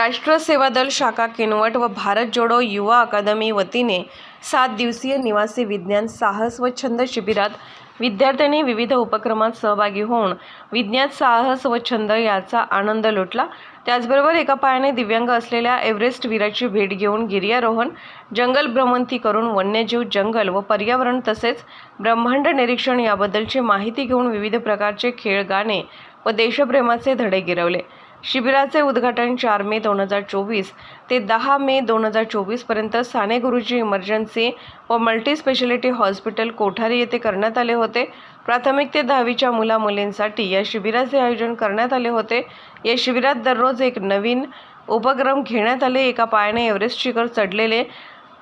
राष्ट्र सेवा दल शाखा किनवट व भारत जोडो युवा अकादमी वतीने सात दिवसीय निवासी विज्ञान साहस व छंद शिबिरात विद्यार्थ्यांनी विविध उपक्रमात सहभागी होऊन विज्ञान साहस व छंद याचा आनंद लुटला. त्याचबरोबर एका पायाने दिव्यांग असलेल्या एव्हरेस्ट वीराची भेट घेऊन गिर्यारोहण जंगल भ्रमंती करून वन्यजीव जंगल व पर्यावरण तसेच ब्रह्मांड निरीक्षण याबद्दलची माहिती घेऊन विविध प्रकारचे खेळ गाणे व देशप्रेमाचे धडे गिरवले. शिबिराचे उद्घाटन चार मे दोन हजार चोवीस ते दहा मे दोन हजार चोवीसपर्यंत साने गुरुजी इमर्जन्सी व मल्टीस्पेशालिटी हॉस्पिटल कोठारी येथे करण्यात आले होते. प्राथमिक ते दहावीच्या मुला मुलींसाठी या शिबिराचे आयोजन करण्यात आले होते. या शिबिरात दररोज एक नवीन उपक्रम घेण्यात आले. एका पायाने एव्हरेस्ट शिखर चढलेले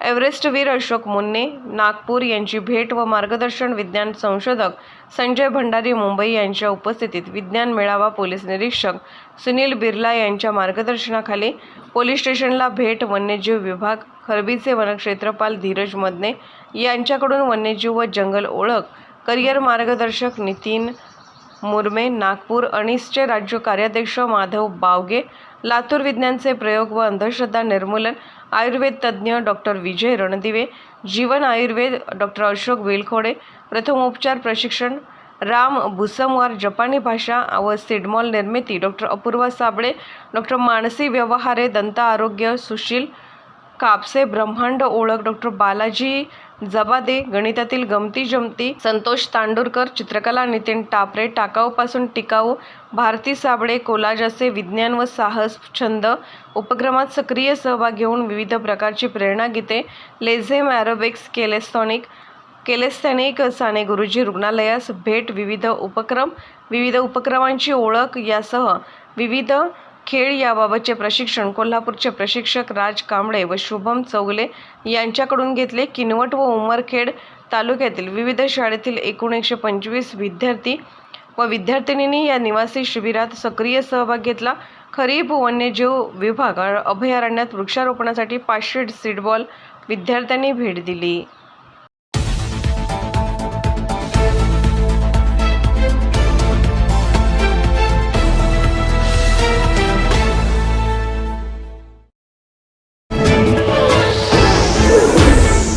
एव्हरेस्टवीर अशोक मुन्ने नागपूर यांची भेट व मार्गदर्शन विज्ञान संशोधक संजय भंडारी मुंबई यांच्या उपस्थितीत विज्ञान मेळावा पोलीस निरीक्षक सुनील बिर्ला यांच्या मार्गदर्शनाखाली पोलीस स्टेशनला भेट वन्यजीव विभाग खरबीचे वनक्षेत्रपाल धीरज मदने यांच्याकडून वन्यजीव व जंगल ओळख करिअर मार्गदर्शक नितीन मुरमे नागपूर अनिसचे राज्य कार्याध्यक्ष माधव बावगे लातूर विज्ञानचे प्रयोग व अंधश्रद्धा निर्मूलन आयुर्वेद तज्ज्ञ डॉक्टर विजय रणदिवे जीवन आयुर्वेद डॉक्टर अशोक वेलखोडे प्रथमोपचार प्रशिक्षण राम भुसमवार जपानी भाषा व सिडमॉल निर्मिती डॉक्टर अपूर्वा साबळे डॉक्टर मानसी व्यवहारे दंत आरोग्य सुशील कापसे ब्रह्मांड ओळख डॉक्टर बालाजी जबादे गणितातील गमती जमती संतोष तांडुरकर चित्रकला नितीन टापरे टाकाऊपासून टिकाऊ भारती साबळे कोलाज असे विज्ञान व साहस छंद उपक्रमात सक्रिय सहभाग घेऊन विविध प्रकारची प्रेरणागीते लेझेम ॲरोबिक्स केलेस्थॉनिक केलेस्थॅनिक साने गुरुजी रुग्णालयास भेट विविध उपक्रम विविध उपक्रमांची ओळख यासह विविध खेळ याबाबतचे प्रशिक्षण कोल्हापूरचे प्रशिक्षक राज कांबळे व शुभम चौगले यांच्याकडून घेतले. किनवट व उमरखेड तालुक्यातील विविध शाळेतील एकूण एकशे पंचवीस विद्यार्थी व विद्यार्थिनींनी या निवासी शिबिरात सक्रिय सहभाग घेतला. खरीप वन्यजीव विभाग अभयारण्यात वृक्षारोपणासाठी पाचशे सीडबॉल विद्यार्थ्यांनी भेट दिली.